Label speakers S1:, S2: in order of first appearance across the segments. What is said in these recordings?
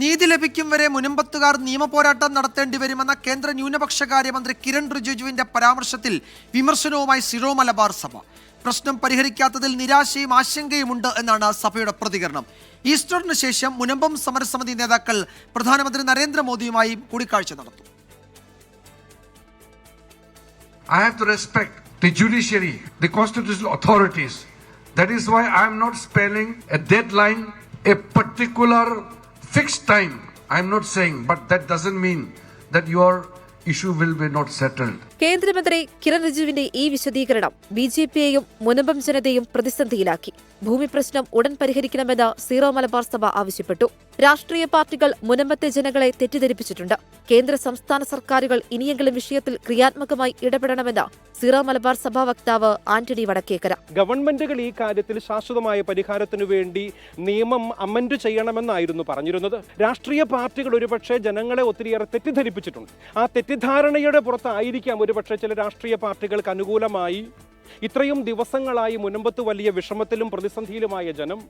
S1: നീതി ലഭിക്കും വരെ മുനമ്പത്തുകാർ നിയമപോരാട്ടം നടത്തേണ്ടി വരുമെന്ന കേന്ദ്ര ന്യൂനപക്ഷകാര്യമന്ത്രി കിരൺ റിജിജുവിന്റെ പരാമർശത്തിൽ വിമർശനവുമായി സിറോ മലബാർ സഭ. പ്രശ്നം പരിഹരിക്കാത്തതിൽ നിരാശയും ആശങ്കയുമുണ്ട് എന്നാണ് സഭയുടെ പ്രതികരണം. ഈസ്റ്ററിന് ശേഷം മുനമ്പം സമരസമിതി നേതാക്കൾ പ്രധാനമന്ത്രി നരേന്ദ്രമോദിയുമായി കൂടിക്കാഴ്ച നടത്തും.
S2: I have to respect the judiciary, the constitutional authorities. That is why I am not spelling a deadline, a particular fixed time. I am not saying, but that doesn't mean that your issue will be not settled.
S3: കേന്ദ്രമന്ത്രി കിരൺ റിജിജുവിന്റെ ഈ വിശദീകരണം B J പിയെയും Munambam ജനതയും പ്രതിസന്ധിയിലാക്കി. ഭൂമി പ്രശ്നം ഉടൻ പരിഹരിക്കണമെന്ന് zero Malabar സഭ ആവശ്യപ്പെട്ടു. രാഷ്ട്രീയ പാർട്ടികൾ മുനമ്പത്തെ ജനങ്ങളെ തെറ്റിദ്ധരിപ്പിച്ചിട്ടുണ്ട്. കേന്ദ്ര സംസ്ഥാന സർക്കാരുകൾ ഇനിയെങ്കിലും വിഷയത്തിൽ ക്രിയാത്മകമായി ഇടപെടണമെന്ന് സീറോ മലബാർ സഭാ വക്താവ് ആന്റണി വടക്കേക്കര.
S4: ഗവൺമെന്റുകൾ ഈ കാര്യത്തിൽ ശാശ്വതമായ പരിഹാരത്തിനു വേണ്ടി നിയമം അമെൻഡ് ചെയ്യണമെന്നായിരുന്നു പറഞ്ഞിരുന്നത്. രാഷ്ട്രീയ പാർട്ടികൾ ഒരുപക്ഷെ ജനങ്ങളെ ഒത്തിരിയേറെ തെറ്റിദ്ധരിപ്പിച്ചിട്ടുണ്ട്. ആ തെറ്റിദ്ധാരണയുടെ പുറത്തായിരിക്കാം ഒരുപക്ഷെ ചില രാഷ്ട്രീയ പാർട്ടികൾക്ക് അനുകൂലമായി ഇത്രയും ദിവസങ്ങളായി മുനമ്പത്ത് വലിയ വിഷമത്തിലും പ്രതിസന്ധിയിലുമായ ജനം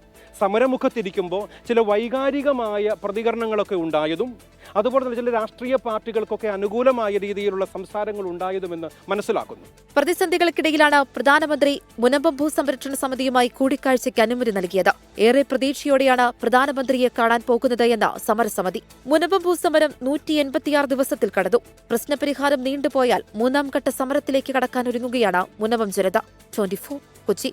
S4: സമരമുഖത്തിരിക്കുമ്പോൾ ചില വൈകാരികമായ പ്രതികരണങ്ങളൊക്കെ ഉണ്ടായതും അതുപോലെ തന്നെ ചില രാഷ്ട്രീയ പാർട്ടികൾക്കൊക്കെ അനുകൂലമായ രീതിയിലുള്ള സംസാരങ്ങൾ ഉണ്ടായതുമെന്ന് മനസ്സിലാക്കുന്നു.
S3: പ്രതിസന്ധികൾക്കിടയിലാണ് പ്രധാനമന്ത്രി മുനമ്പം ഭൂസംരക്ഷണ സമിതിയുമായി കൂടിക്കാഴ്ചയ്ക്ക് അനുമതി നൽകിയത്. ഏറെ പ്രതീക്ഷയോടെയാണ് പ്രധാനമന്ത്രിയെ കാണാൻ പോകുന്നത് എന്ന സമരസമിതി. മുനമ്പം ഭൂസമരം നൂറ്റി എൺപത്തിയാറ് ദിവസത്തിൽ കടന്നു. പ്രശ്നപരിഹാരം നീണ്ടുപോയാൽ മൂന്നാം ഘട്ട സമരത്തിലേക്ക് കടക്കാൻ ഒരുങ്ങുകയാണ് മുനമ്പം ജനത. ട്വന്റി കൊച്ചി.